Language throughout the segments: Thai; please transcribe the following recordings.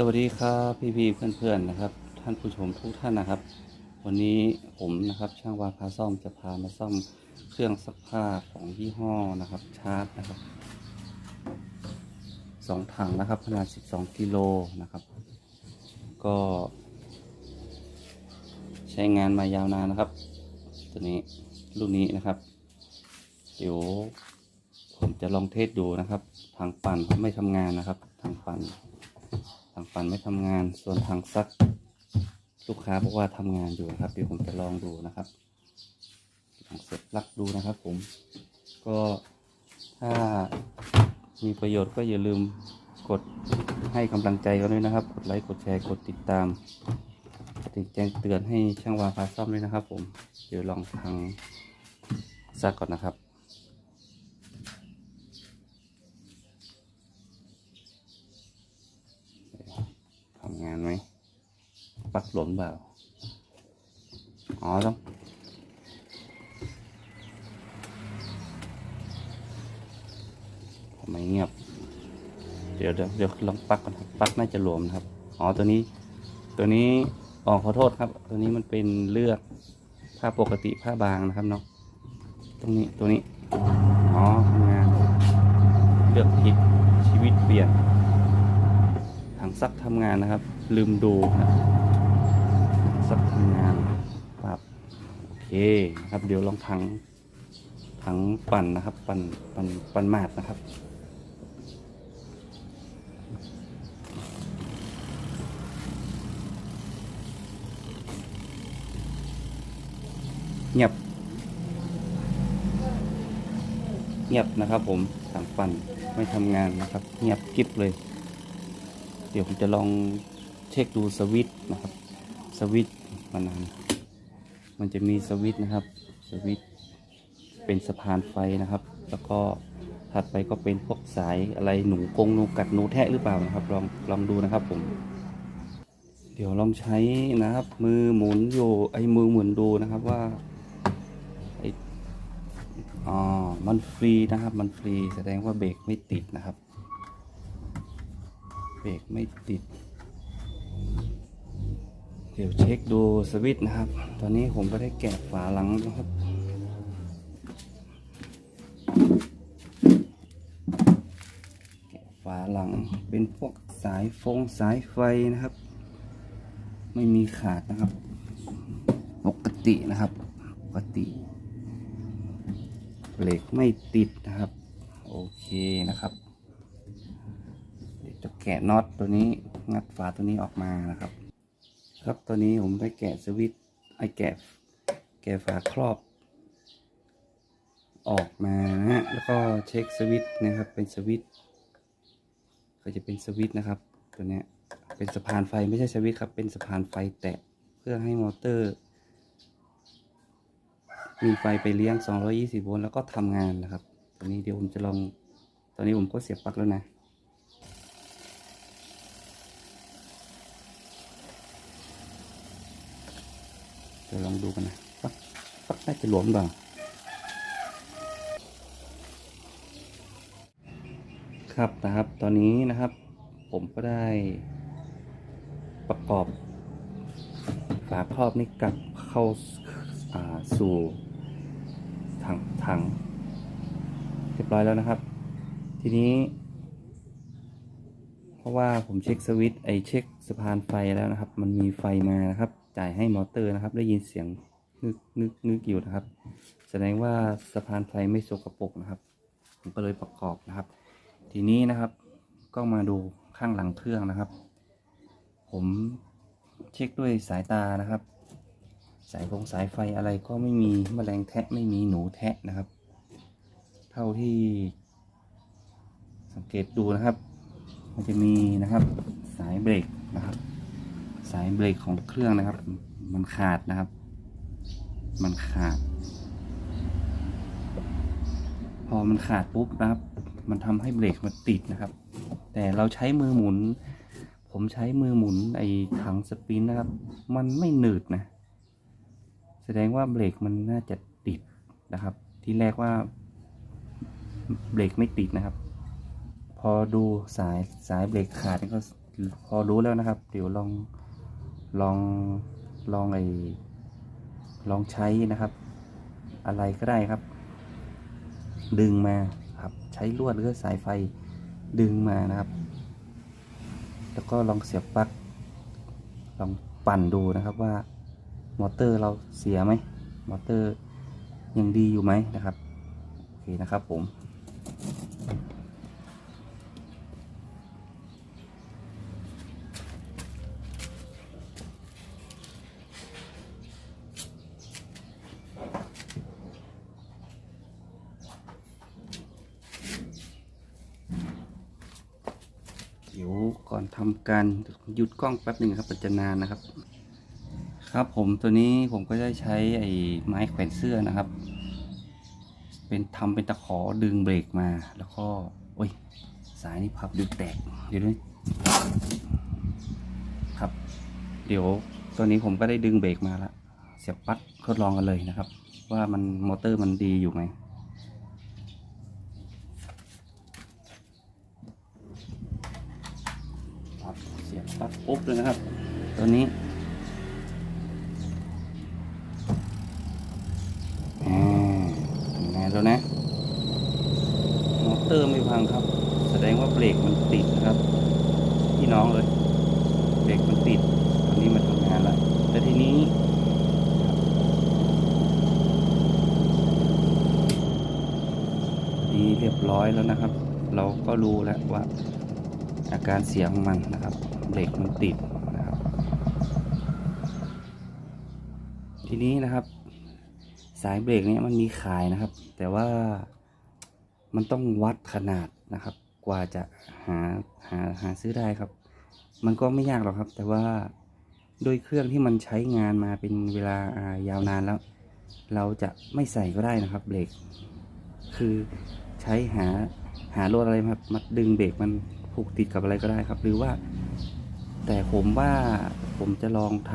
สวัสดีครับพี่พี่เพื่อนๆนะครับ ท่านผู้ชมทุกท่านนะครับ วันนี้ผมนะครับช่างวาพาซ่อมจะพามาซ่อมเครื่องซักผ้าของยี่ห้อนะครับ ชาร์จนะครับสองถังนะครับขนาด 12 กิโลนะครับ ก็ ใช้งานมายาวนานนะครับ ตัวนี้รุ่นนี้นะครับ เดี๋ยวผมจะลองเทสดูนะครับทางปั่นไม่ทำงานนะครับทางปั่นางปั่นไม่ทำงาน ส่วนทางซัก ลูกค้าบอกว่าทำงานอยู่นะครับเดี๋ยวผมจะลองดูนะครับลองเสร็จลักดูนะครับ ผม ก็ถ้ามีประโยชน์ก็อย่าลืมกดให้กำลังใจกันด้วยนะครับ กดไลค์ กดแชร์ กดติดตามติดแจ้งเตือนให้ช่างวาพาซ่อมด้วยนะครับ ผม เดี๋ยวลองทางซักก่อนนะครับ ทำงานไหมปักหลนเปล่าอ๋อต้องทำไมเงียบ เดี๋ยวเดี๋ยวเดี๋ยวลองปักก่อนครับปักน่าจะหลวมนะครับ อ๋อตัวนี้ ตัวนี้อ๋อขอโทษครับ ตัวนี้มันเป็นเลือกผ้าปกติผ้าบางนะครับเนาะตรงนี้ตัวนี้ อ๋อทำงาน เลือกผิดชีวิตเปลี่ยนถังซักทำงานนะครับ ลืมดูนะถังซักทำงานปรับโอเคนะครับ เดี๋ยวลองถังถังปั่นนะครับ ปั่นปั่นปั่นมาดนะครับเงียบเงียบนะครับ ผมถังปั่นไม่ทำงานนะครับ เงียบกริบเลย เดี๋ยวผมจะลอง เช็คดูสวิตนะครับ สวิตมานานมันจะมีสวิตนะครับ สวิตเป็นสะพานไฟนะครับ แล้วก็ถัดไปก็เป็นพวกสายอะไรหนูกงหนูกัดหนูแทะหรือเปล่านะครับ ลองลองดูนะครับผม เดี๋ยวลองใช้นะครับ มือหมุนอยู่ไอ้มือหมุนดูนะครับว่าไอ้อ๋อมันฟรีนะครับ มันฟรีแสดงว่าเบรกไม่ติดนะครับ เบรกไม่ติด เดี๋ยวเช็คดูสวิตช์นะครับ ตอนนี้ผมก็ได้แกะฝาหลังนะครับ แกะฝาหลังเป็นพวกสายฟงสายไฟนะครับ ไม่มีขาดนะครับ ปกตินะครับ ปกติเบรกไม่ติดนะครับ โอเคนะครับเดี๋ยวจะแกะน็อตตัวนี้ งัดฝาตัวนี้ออกมานะครับ ครับตัวนี้ผมได้แกะสวิตไอแกะแกะฝาครอบ ออกมานะแล้วก็เช็คสวิตนะครับ เป็นสวิตก็จะเป็นสวิตนะครับ ตัวนี้เป็นสะพานไฟไม่ใช่สวิตครับ เป็นสะพานไฟแตะเพื่อให้มอเตอร์ มีไฟไปเลี้ยง 220 โวลต์แล้วก็ทำงานนะครับตัวนี้เดี๋ยวผมจะลอง ตอนนี้ผมก็เสียบปลั๊กแล้วนะ เดี๋ยวลองดูกันนะปั๊กปั๊กน่าจะหลวมเปล่าครับนะครับ ตอนนี้นะครับ ผมก็ได้ประกอบฝาครอบนี่กลับเข้าาสู่ถังถังเรียบร้อยแล้วนะครับ ทีนี้ เพราะว่าผมเช็คสวิตไอเช็คสะพานไฟแล้วนะครับ มันมีไฟมานะครับ จ่ายให้มอเตอร์นะครับ ได้ยินเสียงนึกนึกนึกอยู่นะครับ แสดงว่าสะพานไฟไม่สกปรกนะครับ ผมก็เลยประกอบนะครับ ทีนี้นะครับ ก็มาดูข้างหลังเครื่องนะครับ ผมเช็คด้วยสายตานะครับ สายฟงสายไฟอะไรก็ไม่มีแมลงแทะไม่มีหนูแทะนะครับ เท่าที่สังเกตดูนะครับ มันจะมีนะครับสายเบรกนะครับ สายเบรกของเครื่องนะครับ มันขาดนะครับ มันขาด พอมันขาดปุ๊บนะครับ มันทำให้เบรกมันติดนะครับ แต่เราใช้มือหมุน ผมใช้มือหมุนไอ้ถังสปรินนะครับ มันไม่หนืดนะ แสดงว่าเบรกมันน่าจะติดนะครับ ที่แรกว่าเบรกไม่ติดนะครับ พอดูสายสายเบรกขาดนี่ก็พอรู้แล้วนะครับ เดี๋ยวลอง ลองลองไอลองใช้นะครับ อะไรก็ได้ครับ ดึงมาครับ ใช้ลวดหรือสายไฟดึงมานะครับ แล้วก็ลองเสียบปลั๊กลองปั่นดูนะครับว่ามอเตอร์เราเสียไหมมอเตอร์ยังดีอยู่ไหมนะครับ โอเคนะครับผม ดี๋ยวก่อนทำการหยุดกล้องแป๊บหนึ่งครับมันจนานนะครับ ครับผมตัวนี้ผมก็ได้ใช้ไอ้ไม้แขวนเสื้อนะครับ เป็นทำเป็นตะขอดึงเบรกมาแล้วก็โอ้ยสายนี่พับดึงแตกเดี๋ยวนี้ครับ เดี๋ยวตัวนี้ผมก็ได้ดึงเบรกมาแล้วเสียบปลั๊กทดลองกันเลยนะครับ ว่ามันมอเตอร์มันดีอยู่ไหม ครับเสียบ ปลั๊กปุ๊บเลยนะครับ ตัวนี้อ่าทำงานแล้วนะมอเตอร์ไม่พังครับ แสดงว่าเบรกมันติดนะครับ พี่น้องเลยเบรกมันติดตอนนี้มาทำงานแล้วแต่ทีนี้ดีเรียบร้อยแล้วนะครับ เราก็รู้แล้วว่า อาการเสียของมันนะครับเบรกมันติดนะครับ ทีนี้นะครับ สายเบรกเนี้ยมันมีขายนะครับ แต่ว่ามันต้องวัดขนาดนะครับ กว่าจะหาหาหาซื้อได้ครับ มันก็ไม่ยากหรอกครับ แต่ว่าโดยเครื่องที่มันใช้งานมาเป็นเวลาอ่ายาวนานแล้ว เราจะไม่ใส่ก็ได้นะครับเบรกคือใช้หาหาลวดอะไรมามาดึงเบรกมัน ผูกติดกับอะไรก็ได้ครับ หรือว่า แต่ผมว่าผมจะลองท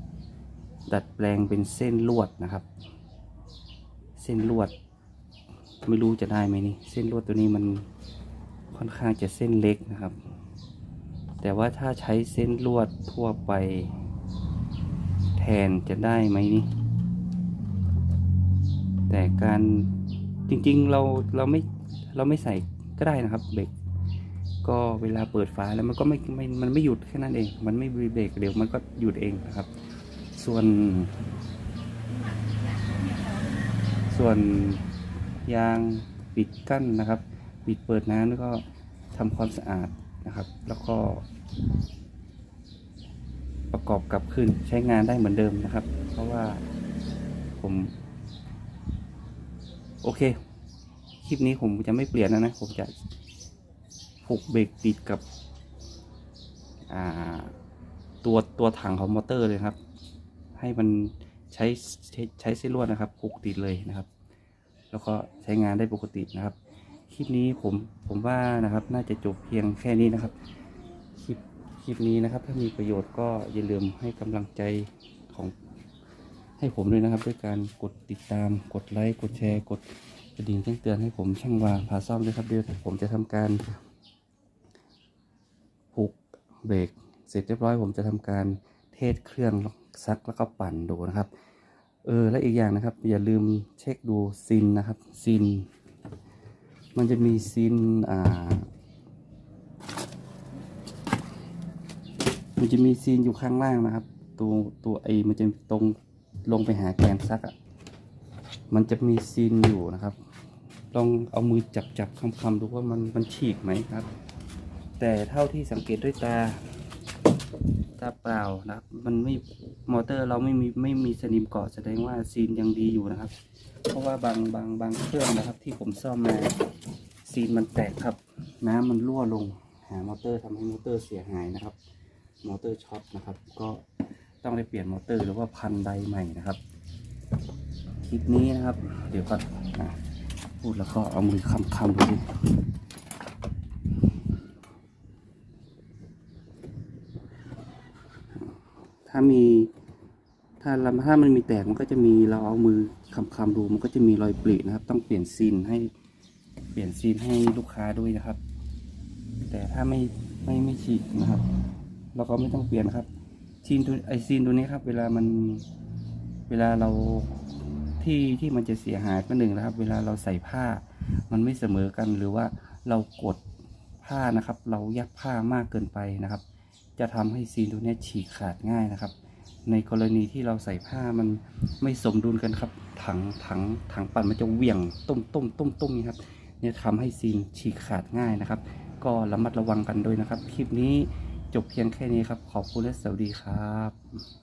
ำดัดแปลงเป็นเส้นลวดนะครับ เส้นลวด ไม่รู้จะได้ไหมนี่ เส้นลวดตัวนี้มันค่อนข้างจะเส้นเล็กนะครับ แต่ว่าถ้าใช้เส้นลวดทั่วไป แทนจะได้ไหมนี่ แต่การจริงๆเราเราไม่เราไม่ใส่ก็ได้นะครับเบรก ก็เวลาเปิดฝาแล้วมันก็ไม่ไม่มันไม่หยุดแค่นั้นเอง มันไม่มีเบรกเดี๋ยวมันก็หยุดเองนะครับ ส่วน ส่วนยางปิดกั้นนะครับ ปิดเปิดน้ำแล้วก็ทำความสะอาดนะครับ แล้วก็ประกอบกลับคืนใช้งานได้เหมือนเดิมนะครับ เพราะว่าผม โอเค คลิปนี้ผมจะไม่เปลี่ยนแล้วนะ ผมจะ ผูกเบรกติดกับตัวตัวถังของมอเตอร์เลยครับ ให้มันใช้ใช้เส้นลวดนะครับผูกติดเลยนะครับ แล้วก็ใช้งานได้ปกตินะครับ คลิปนี้ผมผมว่านะครับน่าจะจบเพียงแค่นี้นะครับ คลิปคลิปนี้นะครับ ถ้ามีประโยชน์ก็อย่าลืมให้กำลังใจของให้ผมด้วยนะครับ ด้วยการกดติดตาม กดไลค์ กดแชร์ กดกระดิ่งแจ้งเตือนให้ผมช่างวาพาซ่อมด้วยครับเดี๋ยวผมจะทำการ เบรกเสร็จเรียบร้อยผมจะทำการเทสเครื่องซักแล้วก็ปั่นดูนะครับ เออและอีกอย่างนะครับ อย่าลืมเช็คดูซินนะครับซิน มันจะมีซินอ่า มันจะมีซีนอยู่ข้างล่างนะครับ ตัวตัวไอมันจะตรงลงไปหาแกนซักอะ่ะมันจะมีซีนอยู่นะครับ ลองเอามือจับจับคำคำดูว่ามันมันฉีกไหมครับ แต่เท่าที่สังเกตด้วยตาตาเปล่านะครับ มันไม่มอเตอร์เราไม่มีไม่มีสนิมเกาะแสดงว่าซีนยังดีอยู่นะครับ เพราะว่าบางบางบางเครื่องนะครับ ที่ผมซ่อมมาซีนมันแตกครับ น้ำมันรั่วลงหามอเตอร์ทำให้มอเตอร์เสียหายนะครับ มอเตอร์ช็อตนะครับ ก็ต้องได้เปลี่ยนมอเตอร์หรือว่าพันใดใหม่นะครับคลิปนี้นะครับ เดี๋ยวก่อนพูดแล้วก็เอามือคำคำดูดิ ถ้ามีถ้าลำถ้ามันมีแตกมันก็จะมีเราเอามือคำคำๆดูมันก็จะมีรอยปรินะครับ ต้องเปลี่ยนซีนให้เปลี่ยนซีนให้ลูกค้าด้วยนะครับ แต่ถ้าไม่ไม่ไม่ฉีกนะครับ เราก็ไม่ต้องเปลี่ยนครับซีนตัวไอซีนตัวนี้ครับ เวลามันเวลาเราที่ที่มันจะเสียหายก็หนึ่งนะครับ เวลาเราใส่ผ้า มันไม่เสมอกันหรือว่าเรากดผ้านะครับ เรายัดผ้ามากเกินไปนะครับ จะทำให้ซีนตัวนี้ฉีกขาดง่ายนะครับ ในกรณีที่เราใส่ผ้ามันไม่สมดุลกันครับ ถังถังถังปั่นมันจะเหวี่ยงต้มต้มต้มต้มนี่ครับเนี่ยทำให้ซีนฉีกขาดง่ายนะครับ ก็ระมัดระวังกันด้วยนะครับ คลิปนี้จบเพียงแค่นี้ครับ ขอบคุณและสวัสดีครับ